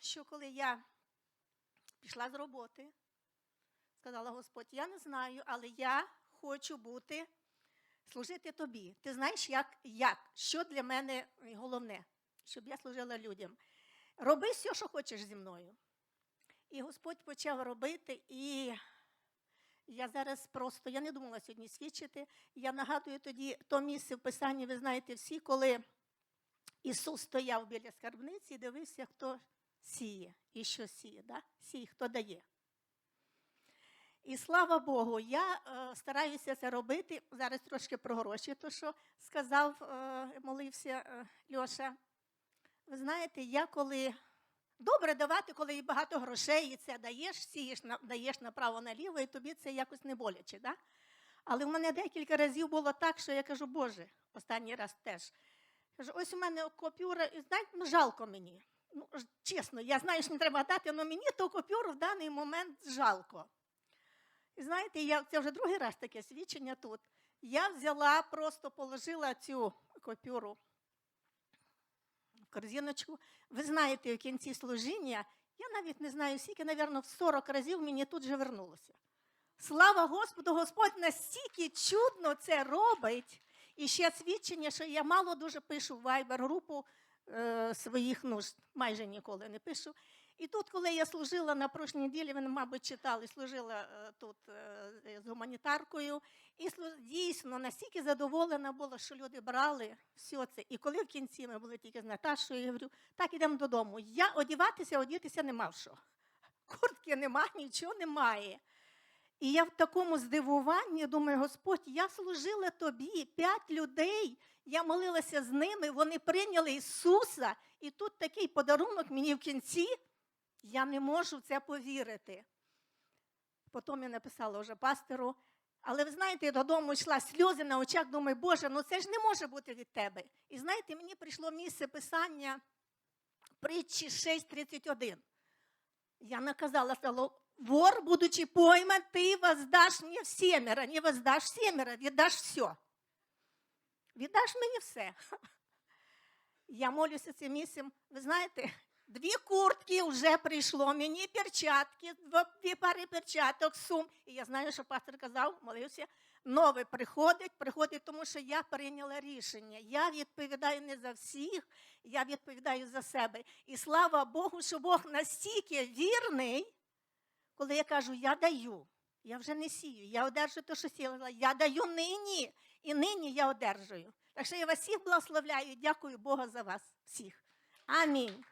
що коли я пішла з роботи, сказала Господь, я не знаю, але я хочу бути, служити тобі. Ти знаєш, як, як? що для мене головне, щоб я служила людям. Роби все, що хочеш зі мною. І Господь почав робити, і я зараз просто, я не думала сьогодні свідчити. Я нагадую тоді то місце в Писанні, ви знаєте всі, коли Ісус стояв біля скарбниці і дивився, хто сіє і що сіє. Да? Сіє, хто дає. І слава Богу, я е, стараюся це робити. Зараз трошки про гроші, то що сказав, е, молився е, Льоша. Ви знаєте, я коли добре давати, коли є багато грошей, і це даєш, сієш на, даєш направо-наліво, і тобі це якось не боляче. Да? Але в мене декілька разів було так, що я кажу, Боже, останній раз теж. Кажу, ось у мене купюра, і знаєте, ну жалко мені. Ну, чесно, я знаю, що не треба дати, але мені ту купюру в даний момент жалко. І знаєте, я, це вже другий раз таке свідчення тут. Я взяла, просто положила цю купюру в корзиночку. Ви знаєте, в кінці служіння, я навіть не знаю, скільки, напевно, в 40 разів мені тут же вернулося. Слава Господу, Господь настільки чудно це робить. І ще свідчення, що я мало дуже пишу в Viber-групу е, своїх нужд, майже ніколи не пишу. І тут, коли я служила на прошлій неділі, ви, мабуть, читали, служила е, тут е, з гуманітаркою, і дійсно настільки задоволена була, що люди брали все це. І коли в кінці ми були тільки з Наташою, я говорю, так ідемо додому. Я одіватися, одітися не мав що. Куртки нема, нічого немає. І я в такому здивуванні думаю, Господь, я служила тобі, п'ять людей, я молилася з ними, вони прийняли Ісуса, і тут такий подарунок мені в кінці, я не можу в це повірити. Потім я написала вже пастору, але ви знаєте, я додому йшла сльози на очах, думаю, Боже, ну це ж не може бути від тебе. І знаєте, мені прийшло місце писання притчі 6.31. Я наказала, вор, будучи пойман, ты воздашь мне всемеро, не воздашь всемеро, віддаш все. Віддаш мені все. Я молюся цим місцем. Ви знаєте, дві куртки вже прийшло, мені перчатки, дві пари перчаток, сум. І я знаю, що пастор казав, молився, нове приходить, приходить, тому що я прийняла рішення. Я відповідаю не за всіх, я відповідаю за себе. І слава Богу, що Бог настільки вірний, коли я кажу, я даю. Я вже не сію, я одержую те, що сіла. Я даю нині, і нині я одержую. Так що я вас всіх благословляю і дякую Богу за вас всіх. Амінь.